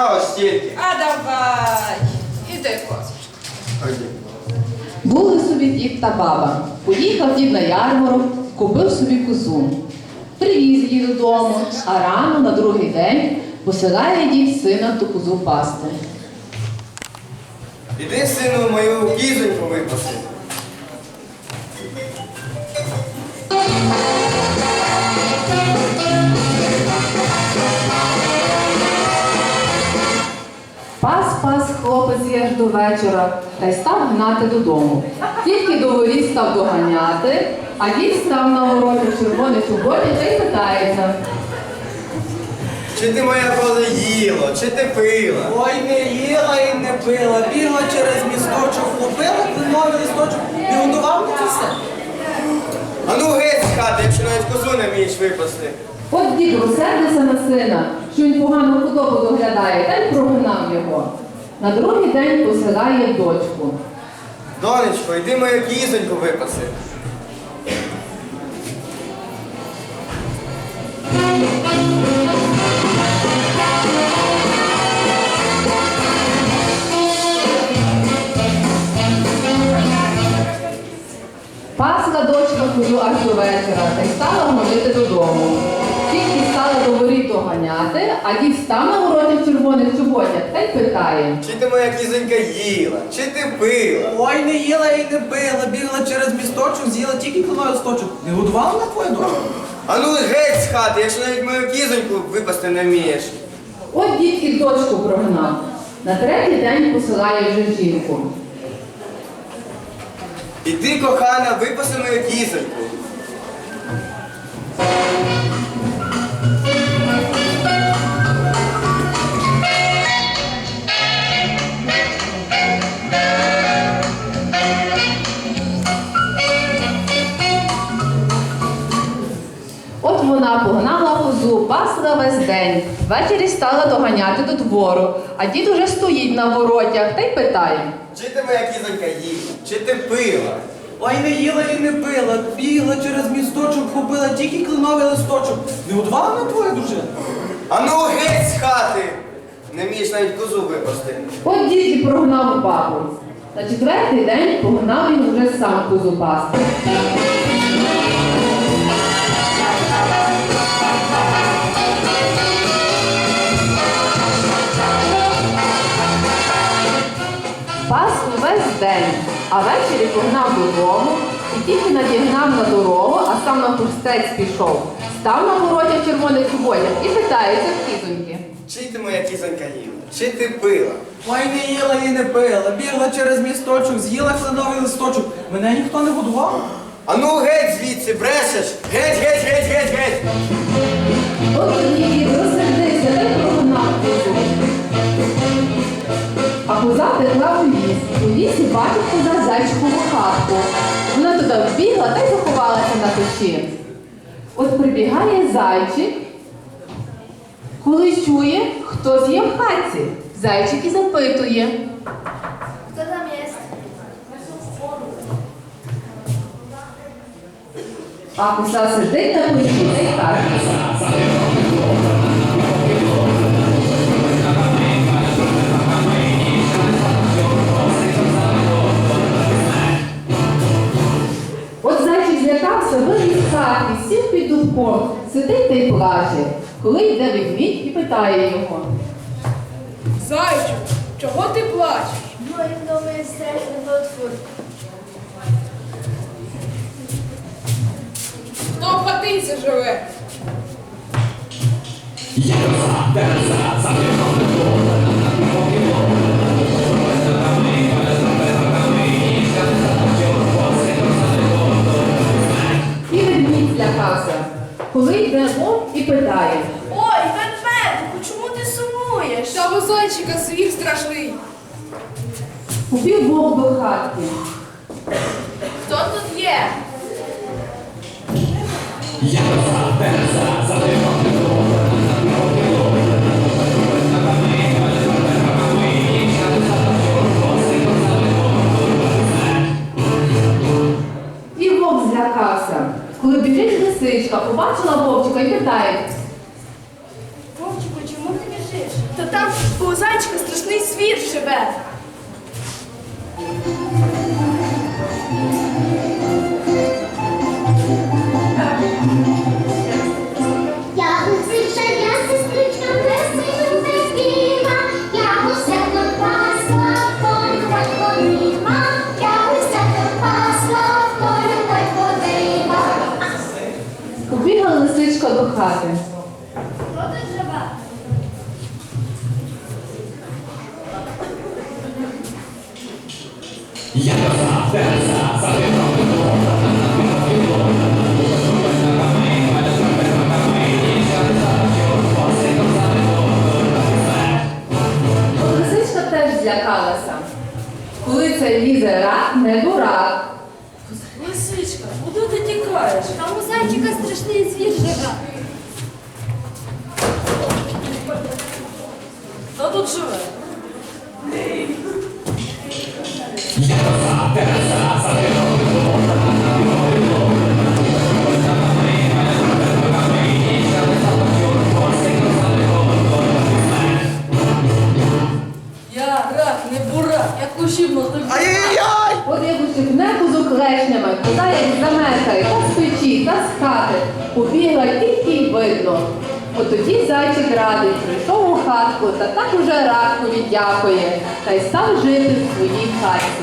А ось тільки. А давай. Іди, козочка. Були собі дід та баба. Поїхав дід на ярмарок, купив собі козу. Привіз її додому, а рано на другий день посилає дід сина ту козу пасти. Іди, сину, мою кізоньку випаси. Пас хлопець аж до вечора та й став гнати додому. Тільки до воріт став доганяти, а дід став на городі в червоних чоботі та й питається. Чи ти моя коза їла, чи ти пила? Ой, не їла і не пила, бігла через місточок, хлопила кленовий листочок і годував на все. А ну геть з хати, якщо навіть козу не вмієш випасти. От дід розсердився на сина, що він погано худобу доглядає, та й прогнав його. На другий день посилає дочку. Донечко, йди мою кізоньку випаси. Пасла дочка козу аж до вечора та й стала гонити додому. Доганяти, а дід став на городі в червоних чоботях та й питає. Чи ти моя кізонька їла, чи ти пила? Ой, не їла і не пила, бігла через місточок, з'їла тільки кленовий листочок. Не годувала на твою дочку? А ну геть з хати, якщо навіть мою кізоньку випасти не вмієш. От дід і дочку прогнав. На третій день посилає вже жінку. Іди, кохана, випаси мою кізоньку. Пасла весь день. Ввечері стала доганяти до двору, а дід уже стоїть на воротях та й питає. Чи ти моя кізонька їла, чи ти пила? Ой, не їла і не пила, бігла через місточок, купила тільки кленовий листочок. Не годувала на твою дружину? А ну геть з хати! Не вмієш навіть козу випасти. От дід і прогнав бабу. На четвертий день погнав він вже сам козу пасти. А погнав додому і тільки надігнав на дорогу, а сам на пустець пішов. Став на городі в червоних чоботях і питається в кізоньки. Чи ти моя кізонька їла, чи ти пила? Ой, не їла і не пила, бігла через місточок, з'їла кленовий листочок. Мене ніхто не годував. А ну геть звідси, брешеш! Геть, геть, геть, геть, геть! Лісі бачить коза зайчикову хатку. Вона туди вбігла та й заховалася на печі. От прибігає зайчик, коли чує, хтось є в хатці. Зайчик і запитує. Кто там есть? А коза сидить на печі та й каже. Сидить та й плаче. Коли йде ведмідь і питає його. Зайчик, чого ти плачеш? Мой дома есть страшный Блэкфур. Хто в хатинці живе? І Коли йде вовк і питає. Ой, ведмедику, чому ти сумуєш? Та у зайчика звір страшний. Купив вовк до хатки. Хто тут є? І вовк злякався. Коли біжить лисичка, побачила вовчика і питає. Вовчику, чому ти біжиш? Та там у зайчика страшний світ живе. До хати. Хто тут живе? Лисичка теж злякалася. Коли це лізе рак, не дурак. Тікаєш? Там у зайчика страшний звір живе. Хто тут живе? Побігла тільки й видно. От тоді зайчик радий, прийшов у хатку, та так уже ракові дякує, та й став жити в своїй хаті.